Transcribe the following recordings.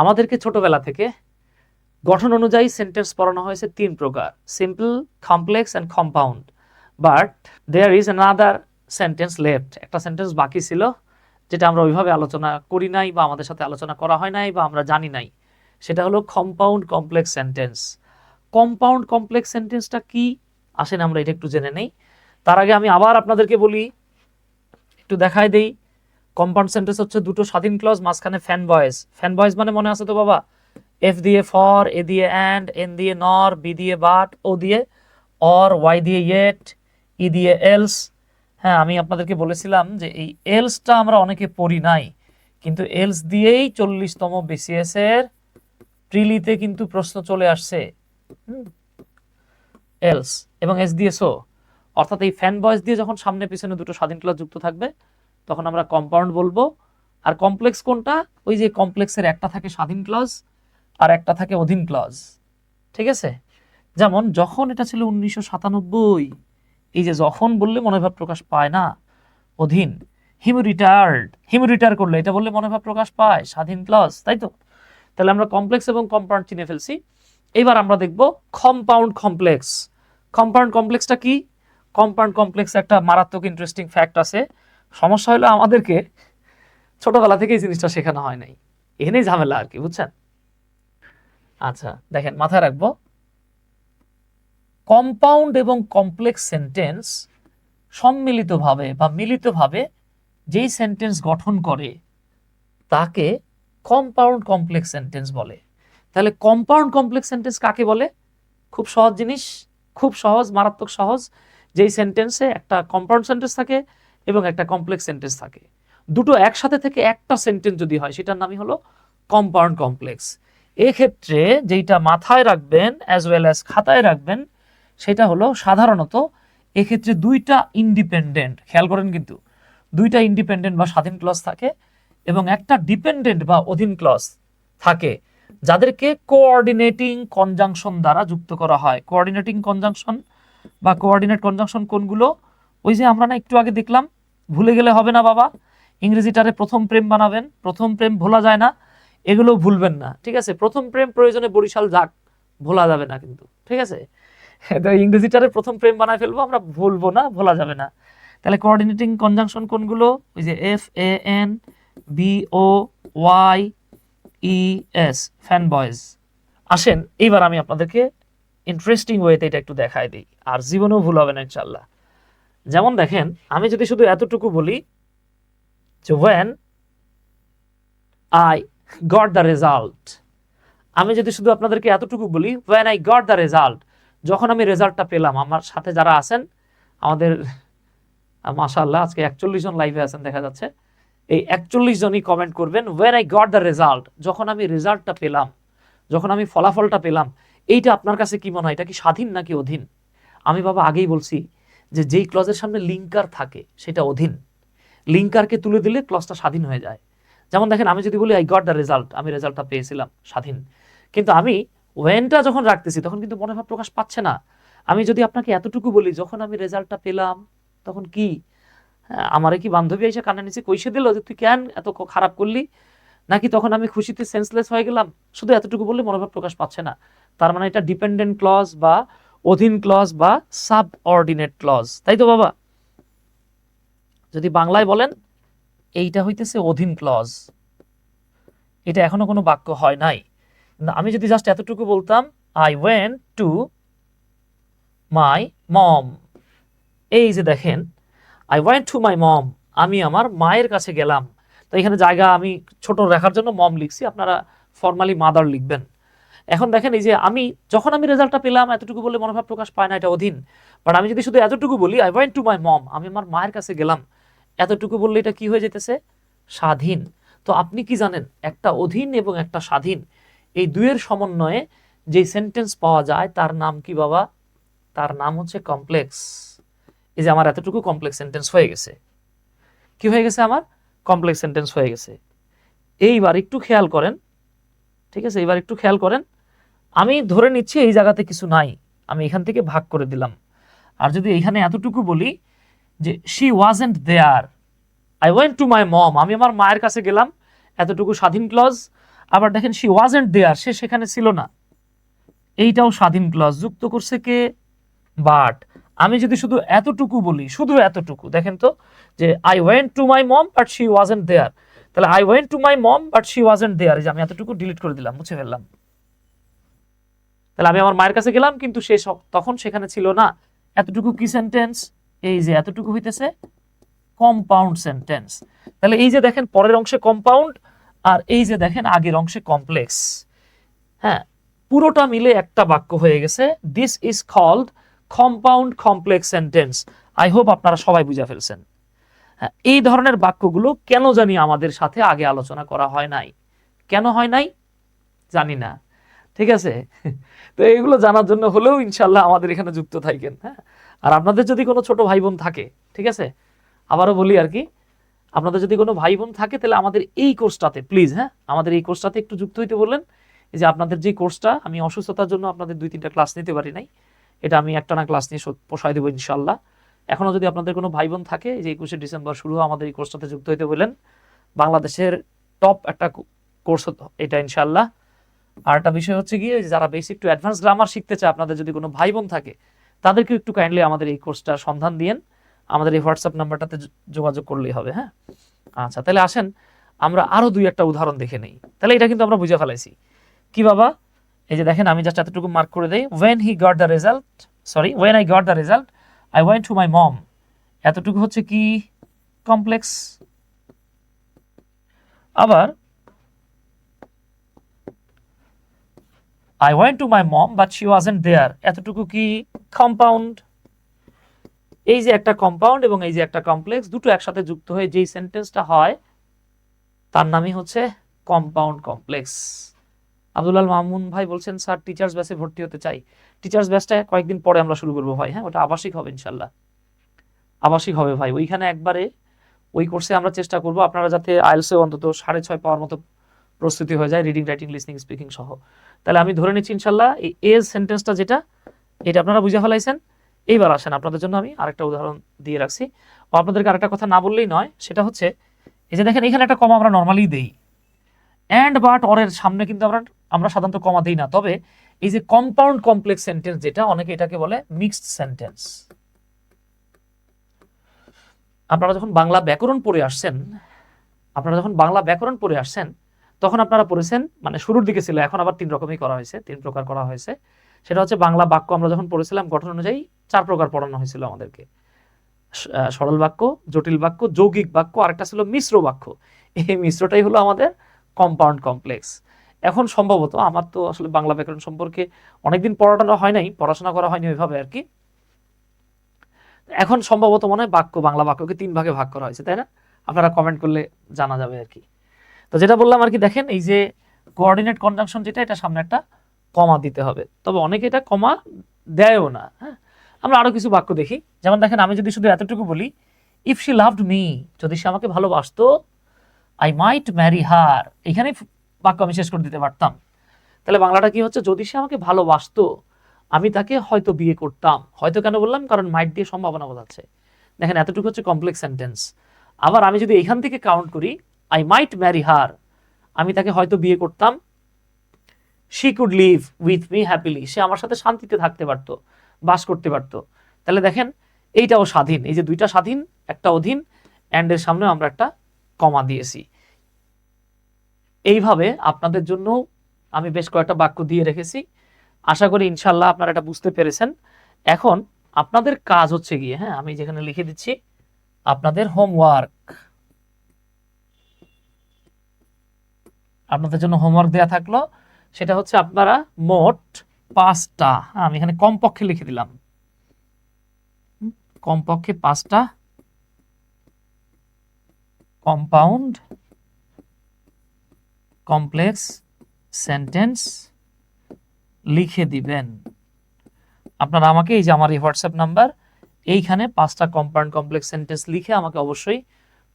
আমাদেরকে ছোটবেলা থেকে গঠন অনুযায়ী সেন্টেন্স পড়ানো হয়েছে তিন প্রকার simple complex and compound but there is another sentence left একটা সেন্টেন্স বাকি ছিল, যেটা আমরা ওইভাবে আলোচনা করি নাই বা আমাদের সাথে আলোচনা করা হয় নাই বা আমরা জানি নাই। সেটা হলো compound complex sentence compound complex সেন্টেন্সটা কি? আসেন আমরা এটা একটু জেনে নেই। তার আগে আমি আবার আপনাদেরকে বলি, একটু দেখাই দেই। কম্পাউন্ড সেন্টেন্স হচ্ছে দুটো স্বাধীন ক্লজ মাঝখানে ফ্যান বয়েস ফ্যান বয়েস মানে মনে আছে তো বাবা? এফ দিয়ে ফর এ দিয়ে অ্যান্ড এন দিয়ে নর বি দিয়ে বাট ও দিয়ে অর ওয়াই দিয়ে ইয়েট ই দিয়ে এলস হ্যাঁ আমি আপনাদেরকে বলেছিলাম যে এই এলসটা আমরা অনেকে পড়ি নাই। কিন্তু এলস দিয়েই চল্লিশতম বিসিএস এর প্রিলিতে কিন্তু প্রশ্ন চলে আসছে। এলস এবং এস দিয়ে সো অর্থাৎ এই ফ্যান বয়েস দিয়ে যখন সামনে পিছনে দুটো স্বাধীন ক্লাস যুক্ত থাকবে তখন আমরা কম্পাউন্ড বলব। আর কমপ্লেক্স কোনটা? ওই যে কমপ্লেক্সের একটা থাকে স্বাধীন ক্লজ আর একটা থাকে অধীন ক্লজ ঠিক আছে? যেমন যখন এটা ছিল উনিশশো সাতানব্বই, এই যে যখন বললে মনোভাব প্রকাশ পায় না, অধীন। হিম রিটায়ার্ড হিম রিটায়ার করলে, এটা বললে মনোভাব প্রকাশ পায়, স্বাধীন ক্লজ তাই তো? তাহলে আমরা কমপ্লেক্স এবং কম্পাউন্ড চিনে ফেলছি। এবার আমরা দেখব কম্পাউন্ড কমপ্লেক্স কম্পাউন্ড কমপ্লেক্সটা কি? কম্পাউন্ড কমপ্লেক্স একটা মারাত্মক ইন্টারেস্টিং ফ্যাক্ট আছে। সমস্যা হলো আমাদেরকে ছোটবেলা থেকে এই জিনিসটা শেখানো হয় নাই। এখানেই ঝামেলা আর কি, বুঝছেন? আচ্ছা দেখেন, মাথায় রাখব। কম্পাউন্ড এবং কমপ্লেক্স সেন্টেন্স সম্মিলিতভাবে বা মিলিতভাবে যেই সেন্টেন্স গঠন করে, তাকে কম্পাউন্ড কমপ্লেক্স সেন্টেন্স বলে। তাহলে কম্পাউন্ড কমপ্লেক্স সেন্টেন্স কাকে বলে? খুব সহজ জিনিস, খুব সহজ, মারাত্মক সহজ। যেই সেন্টেন্সে একটা কম্পাউন্ড সেন্টেন্স থাকে এবং একটা কমপ্লেক্স সেন্টেন্স থাকে। দুটো একসাথে থেকে একটা সেন্টেন্স যদি হয়, সেটার নামই হলো কম্পাউন্ড কমপ্লেক্স এক্ষেত্রে যেইটা মাথায় রাখবেন অ্যাজ ওয়েল অ্যাজ খাতায় রাখবেন, সেটা হলো সাধারণত এক্ষেত্রে দুইটা ইন্ডিপেন্ডেন্ট খেয়াল করেন কিন্তু, দুইটা ইন্ডিপেন্ডেন্ট বা স্বাধীন ক্লজ থাকে এবং একটা ডিপেন্ডেন্ট বা অধীন ক্লজ থাকে, যাদেরকে কোঅর্ডিনেটিং কনজাংশন দ্বারা যুক্ত করা হয়। কোঅর্ডিনেটিং কনজাংশন বা কোঅর্ডিনেট কনজাংশন কোনগুলো? ওই যে আমরা না একটু আগে দেখলাম, ভুলে গেলে হবে না বাবা, ইংরেজিটারে প্রথম প্রেম বানাবেন, প্রথম প্রেম ভোলা যায় না, এগুলো ভুলবেন না, ঠিক আছে? প্রথম প্রেম প্রয়োজনে বরিশাল যাক, ভোলা যাবে না কিন্তু, ঠিক আছে? ইংরেজিটারে প্রথম প্রেম বানায় ফেলব, আমরা ভুলবো না, ভোলা যাবে না। তাহলে কোঅর্ডিনেটিং কনজাংশন কোনগুলো? ওই যে F A N B O Y S S fan বয়েজ আসেন, এইবার আমি আপনাদেরকে ইন্টারেস্টিং ওয়েতে এটা একটু দেখাই দিই, আর জীবনেও ভুল হবে না ইনশাল্লাহ যেমন দেখেন, আমি যদি শুধু এতটুকু বলি যে when I got the result আমি যদি শুধু আপনাদেরকে এতটুকু বলি when I got the result যখন আমি রেজাল্টটা পেলাম, আমার সাথে যারা আছেন, আমাদের মাশাল্লাহ আজকে একচল্লিশ জন লাইভে আছেন, দেখা যাচ্ছে, এই একচল্লিশ জনই কমেন্ট করবেন when I got the result যখন আমি রেজাল্টটা পেলাম, যখন আমি ফলাফলটা পেলাম, এইটা আপনার কাছে কি মনে হয়, এটা কি স্বাধীন নাকি অধীন? আমি বাবা আগেই বলছি যে যেই ক্লজের সামনে লিঙ্কার থাকে, সেটা অধীন। লিঙ্কারকে তুলে দিলে ক্লজটা স্বাধীন হয়ে যায়। যেমন দেখেন, আমি যদি বলি আই গট দ্য রেজাল্ট আমি রেজাল্টটা পেয়েছিলাম, স্বাধীন। কিন্তু আমি ওয়েনটা যখন রাখতেছি, তখন কিন্তু মনোভাব প্রকাশ পাচ্ছে না। আমি যদি আপনাকে এতটুকু বলি, যখন আমি রেজাল্টটা পেলাম, তখন কি আমারে কি বান্ধবী এসে কানে নিচে কইসে দিল যে, তুই কেন এত খারাপ করলি? নাকি তখন আমি খুশিতে সেন্সলেস হয়ে গেলাম? শুধু এতটুকু বললে মনোভাব প্রকাশ পাচ্ছে না। তার মানে এটা ডিপেন্ডেন্ট ক্লজ বা অধীন ক্লজ বা সাব অর্ডিনেট ক্লজ তাই তো বাবা? যদি বাংলায় বলেন, এইটা হইতেছে অধীন ক্লজ এটা এখনও কোনো বাক্য হয় নাই। আমি যদি জাস্ট এতটুকু বলতাম I went to my mom এই যে দেখেন I went to my mom আমি আমার মায়ের কাছে গেলাম। তো এখানে জায়গা আমি ছোট রাখার জন্য মম লিখছি, আপনারা ফর্মালি মাদার লিখবেন। এখন দেখেন এই যে আমি, যখন আমি রেজাল্টটা পেলাম, এতটুকু বলে মনোভাব প্রকাশ পায় না, এটা অধীন। বাট আমি যদি শুধু এতটুকু বলি I went to my mom আমি আমার মায়ের কাছে গেলাম। এতটুকু বললে এটা কি হয়ে যেতেছে? স্বাধীন। তো আপনি কি জানেন, একটা অধীন এবং একটা স্বাধীন, এই দুয়ের সমন্বয়ে যে সেন্টেন্স পাওয়া যায়, তার নাম কি বাবা? তার নাম হচ্ছে কমপ্লেক্স এই যে আমার এতটুকু কমপ্লেক্স সেন্টেন্স হয়ে গেছে। কি হয়ে গেছে আমার? কমপ্লেক্স সেন্টেন্স হয়ে গেছে। এইবার একটু খেয়াল করেন। ঠিক আছে? এইবার একটু খেয়াল করেন। আমি ধরে নিচ্ছি এই জায়গাতে কিছু নাই। আমি এখান থেকে ভাগ করে দিলাম। আর যদি এখানে এতটুকু বলি যে she wasn't there I went to my mom আমি আমার মায়ের কাছে গেলাম, এতটুকু স্বাধীন ক্লজ আবার দেখেন শি ওয়াজেন্ট দেয়ার সে সেখানে ছিল না। এইটাও স্বাধীন ক্লজ যুক্ত করছে কে? বাট আমি যদি শুধু এতটুকু বলি, শুধু এতটুকু, দেখেন তো, যে I went to my mom but she wasn't there তাহলে I went to my mom but she wasn't there যে আমি এতটুকু ডিলিট করে দিলাম, মুছে ফেললাম। তাহলে আমি আমার মায়ের কাছে গেলাম, কিন্তু সে তখন সেখানে ছিল না। এতটুকু কি সেন্টেন্স এই যে এতটুকু হইতেছে কম্পাউন্ড সেন্টেন্স তাহলে এই যে দেখেন, পরের অংশে কম্পাউন্ড আর এই যে দেখেন, আগের অংশে কমপ্লেক্স হ্যাঁ পুরোটা মিলে একটা বাক্য হয়ে গেছে। This is called compound complex sentence I hope আপনারা সবাই বুঝে ফেলছেন। হ্যাঁ এই ধরনের বাক্যগুলো কেন জানি আমাদের সাথে আগে আলোচনা করা হয় নাই? কেন হয় নাই? জানি না। ঠিক আছে? তো এইগুলো জানার জন্য হলেও ইনশাল্লাহ আমাদের এখানে যুক্ত থাকেন হ্যাঁ? আর আপনাদের যদি কোনো ছোট ভাই বোন থাকে, ঠিক আছে? আবারও বলি আর কি, আপনাদের যদি কোনো ভাই বোন থাকে, তাহলে আমাদের এই কোর্সটাতে প্লিজ হ্যাঁ? আমাদের এই কোর্সটাতে একটু যুক্ত হইতে বললেন। এই যে আপনাদের যে কোর্সটা, আমি অসুস্থতার জন্য আপনাদের দুই তিনটা ক্লাস নিতে পারি নাই। এটা আমি একটানা ক্লাস নিয়ে পোষায় দেবো ইনশাল্লাহ। এখনও যদি আপনাদের কোনো ভাই বোন থাকে যে একুশে ডিসেম্বর শুরু, আমাদের এই কোর্সটাতে যুক্ত হইতে বললেন। বাংলাদেশের টপ একটা কোর্স এটা ইনশাল্লাহ। আর একটা বিষয় হচ্ছে গিয়ে যারা বেসিক টু অ্যাডভান্স গ্রামার শিখতে চায়, আপনাদের যদি কোনো ভাই বোন থাকে তাদেরকে একটু কাইন্ডলি আমাদের এই কোর্সটার সন্ধান দিয়েন। আমাদের এই হোয়াটসঅ্যাপ নাম্বারটাতে যোগাযোগ করলেই হবে হ্যাঁ? আচ্ছা তাহলে আসেন, আমরা আরও দুই একটা উদাহরণ দেখে নেই। তাহলে এটা কিন্তু আমরা বুঝে ফেলাইছি। কি বাবা? এই যে দেখেন, আমি জাস্ট এতটুকু মার্ক করে দেই। When he got the result sorry when I got the result I went to my mom এতটুকু হচ্ছে কি? কমপ্লেক্স আবার I went to my mom but she wasn't there এতটুকু কি কম্পাউন্ড এই যে একটা কম্পাউন্ড এবং এই যে একটা কমপ্লেক্স দুটো একসাথে যুক্ত হয়ে যেই সেন্টেন্সটা হয়, তার নামই হচ্ছে কম্পাউন্ড কমপ্লেক্স আব্দুল্লাল মামুন ভাই বলছেন, স্যার টিচার্স ব্যাচে ভর্তি হতে চাই। টিচার্স ব্যাচটা কয়েকদিন পরে আমরা শুরু করব ভাই হ্যাঁ? ওটা আবাসিক হবে ইনশাল্লাহ আবাসিক হবে ভাই। ওইখানে একবারে ওই কোর্সে আমরা চেষ্টা করব আপনারা যাতে আইএলসে অন্তত সাড়ে ছয় পাওয়ার মতো প্রস্তুতি হয়ে যায় রিডিং রাইটিং লিসনিং স্পিকিং সহ। তাহলে আমি ধরে নিচ্ছি ইনশাল্লাহ এই এজ সেন্টেন্সটা যেটা, এটা আপনারা বুঝে ফেলাইছেন। এইবার আসেন, আপনাদের জন্য আমি আরেকটা উদাহরণ দিয়ে রাখছি। ও আপনাদেরকে আরেকটা কথা না বললেই নয়, সেটা হচ্ছে, এই যে দেখেন, এখানে একটা কমা আমরা নর্মালি দেই। অ্যান্ড বাট অরের সামনে কিন্তু আমরা আমরা সাধারণত কমা দিই না। তবে এই যে কম্পাউন্ড কমপ্লেক্স সেন্টেন্স যেটা, অনেকে এটাকে বলে মিক্সড সেন্টেন্স আপনারা যখন বাংলা ব্যাকরণ পড়ে আসছেন, আপনারা যখন বাংলা ব্যাকরণ পড়ে আসছেন তখন আপনারা পড়েছেন মানে শুরুর দিকে ছিল, এখন আবার তিন রকমই করা হয়েছে, তিন প্রকার করা হয়েছে। সেটা হচ্ছে বাংলা বাক্য আমরা যখন পড়েছিলাম, গঠন অনুযায়ী চার প্রকার পড়ানো হয়েছিল আমাদেরকে। সরল বাক্য, জটিল বাক্য, যৌগিক বাক্য, আরেকটা ছিল মিশ্র বাক্য। এই মিশ্রটাই হলো আমাদের কম্পাউন্ড কমপ্লেক্স এখন সম্ভবত আমার তো আসলে বাংলা ব্যাকরণ সম্পর্কে অনেকদিন পড়ানো হয় নাই, পড়াশোনা করা হয়নি ওইভাবে আর কি। এখন সম্ভবত মনে হয় বাক্য, বাংলা বাক্যকে তিন ভাগে ভাগ করা হয়েছে, তাই না? আপনারা কমেন্ট করলে জানা যাবে আর কি। তো যেটা বললাম আর কি, দেখেন এই যে কোঅর্ডিনেট কনজাংশন যেটা, এটা সামনে একটা কমা দিতে হবে। তবে অনেকে এটা কমা দেয়ও না হ্যাঁ? আমরা আরও কিছু বাক্য দেখি। যেমন দেখেন, আমি যদি শুধু এতটুকু বলি ইফ শি লাভড মি যদি সে আমাকে ভালোবাসতো আই মাইট ম্যারি হার এখানে বাক্য আমি শেষ করে দিতে পারতাম। তাহলে বাংলাটা কি হচ্ছে? যদি সে আমাকে ভালোবাসতো, আমি তাকে হয়তো বিয়ে করতাম। হয়তো কেন বললাম? কারণ মাইট দিয়ে সম্ভাবনা বোঝাচ্ছে দেখেন, এতটুকু হচ্ছে কমপ্লেক্স সেন্টেন্স আবার আমি যদি এখান থেকে কাউন্ট করি আই মাইট ম্যারি হার আমি তাকে হয়তো বিয়ে করতাম। She could live with me happily সে আমার সাথে শান্তিতে থাকতে পারতো, বাস করতে পারতো। তাহলে দেখেন, এইটাও স্বাধীন। এই যে দুইটা স্বাধীন, একটা অধীন অ্যান্ড এর সামনে আমরা একটা কমা দিয়েছি। এইভাবে আপনাদের জন্য আমি বেশ কয়েকটা বাক্য দিয়ে রেখেছি। আশা করি ইনশাল্লাহ আপনারা এটা বুঝতে পেরেছেন। এখন আপনাদের কাজ হচ্ছে গিয়ে হ্যাঁ আমি যেখানে লিখে দিচ্ছি, আপনাদের হোমওয়ার্ক আপনাদের জন্য হোমওয়ার্ক দেয়া থাকল। সেটা হচ্ছে আপনারা মোট পাঁচটা হ্যাঁ, আমি এখানে কমপক্ষে লিখে দিলাম। কমপক্ষে পাঁচটা কম্পাউন্ড কমপ্লেক্স সেন্টেন্স লিখে দিবেন। আপনারা আমাকে এই যে আমার এই হোয়াটসঅ্যাপ নাম্বার এইখানে পাঁচটা কম্পাউন্ড কমপ্লেক্স সেন্টেন্স লিখে আমাকে অবশ্যই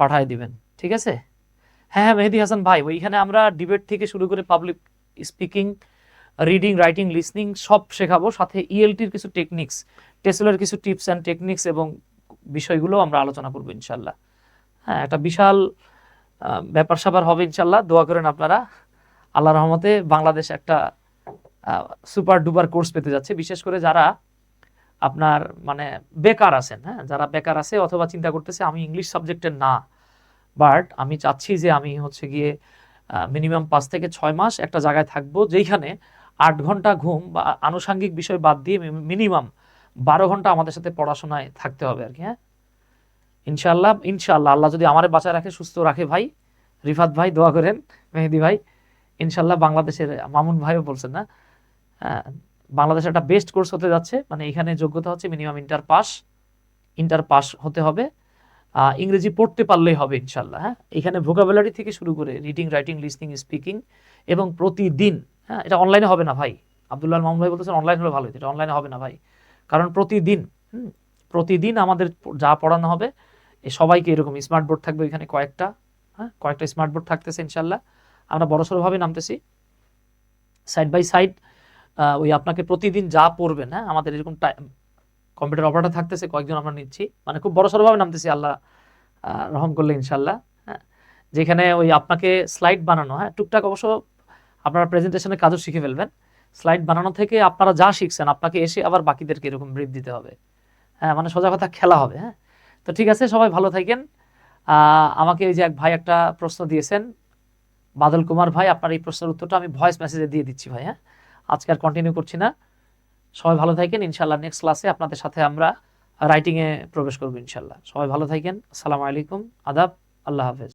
পাঠিয়ে দিবেন। ঠিক আছে? হ্যাঁ হ্যাঁ মেহেদি হাসান ভাই, ওইখানে আমরা ডিবেট থেকে শুরু করে public speaking reading writing listening সব শেখাবো। সাথে E ইএলটির কিছু টেকনিক্স টেসলের কিছু টিপস অ্যান্ড টেকনিক্স এবং বিষয়গুলো আমরা আলোচনা করব ইনশাল্লাহ। হ্যাঁ একটা বিশাল ব্যাপার স্যাপার হবে ইনশাল্লাহ। দোয়া করেন আপনারা। আল্লাহ রহমতে বাংলাদেশ একটা সুপার ডুপার কোর্স পেতে যাচ্ছে। বিশেষ করে যারা আপনার মানে বেকার আছেন হ্যাঁ যারা বেকার আছে অথবা চিন্তা করতেছে, আমি ইংলিশ সাবজেক্টের না। বাট আমি চাচ্ছি যে আমি হচ্ছে গিয়ে মিনিমাম পাঁচ থেকে ছয় মাস একটা জায়গায় থাকব যেইখানে আট ঘণ্টা ঘুম বা আনুষাঙ্গিক বিষয় বাদ দিয়ে মিনিমাম বারো ঘণ্টা আমাদের সাথে পড়াশোনায় থাকতে হবে আর কি হ্যাঁ? ইনশাল্লাহ ইনশাল্লাহ আল্লাহ যদি আমারে বাঁচায় রাখে সুস্থ রাখে ভাই রিফাত ভাই দোয়া করেন মেহেদি ভাই। ইনশাল্লাহ বাংলাদেশের মামুন ভাইও বলছেন না হ্যাঁ, বাংলাদেশে একটা বেস্ট কোর্স হতে যাচ্ছে। মানে এখানে যোগ্যতা হচ্ছে minimum inter pass inter pass হতে হবে। ইংরেজি পড়তে পারলেই হবে ইনশাল্লাহ হ্যাঁ? এখানে ভোকাবুলারি থেকে শুরু করে রিডিং রাইটিং লিসনিং স্পিকিং এবং প্রতিদিন হ্যাঁ? এটা অনলাইনে হবে না ভাই। আব্দুল্লাহ মামুন ভাই বলতেছেন অনলাইন হলে ভালো হতো, এটা অনলাইনে হবে না ভাই। কারণ প্রতিদিন প্রতিদিন আমাদের যা পড়ানো হবে, এ সবাইকে এরকম স্মার্ট বোর্ড থাকবে এখানে কয়েকটা হ্যাঁ? কয়েকটা স্মার্ট বোর্ড থাকতেছে ইনশাল্লাহ আমরা বড়সড়ভাবে নামতেছি। সাইড বাই সাইড ওই আপনাকে প্রতিদিন যা পড়বেন হ্যাঁ? আমাদের এরকম কম্পিউটার অপারেটর থাকতেছে, কয়েকজন আমরা নিচ্ছি। মানে খুব বড়সড়ভাবে নামতেছি, আল্লাহ রহম করলে ইনশাল্লাহ হ্যাঁ। যেখানে ওই আপনাকে স্লাইড বানানো হ্যাঁ টুকটাক অবশ্য আপনারা প্রেজেন্টেশনের কাজও শিখে ফেলবেন। স্লাইড বানানো থেকে আপনারা যা শিখছেন, আপনাকে এসে আবার বাকিদেরকে এরকম ব্রিফ দিতে হবে। হ্যাঁ মানে সোজা কথা খেলা হবে হ্যাঁ। তো ঠিক আছে, সবাই ভালো থাকেন। আমাকে ওই যে এক ভাই একটা প্রশ্ন দিয়েছেন, বাদল কুমার ভাই, আপনার এই প্রশ্নের উত্তরটা আমি ভয়েস মেসেজে দিয়ে দিচ্ছি ভাই হ্যাঁ। আজকে আর কন্টিনিউ করছি না। সবাই ভালো থাকেন ইনশাল্লাহ নেক্সট ক্লাসে আপনাদের সাথে আমরা রাইটিংয়ে প্রবেশ করব ইনশাল্লাহ সবাই ভালো থাকেন, আসসালামু আলাইকুম, আদাব, আল্লাহ হাফেজ।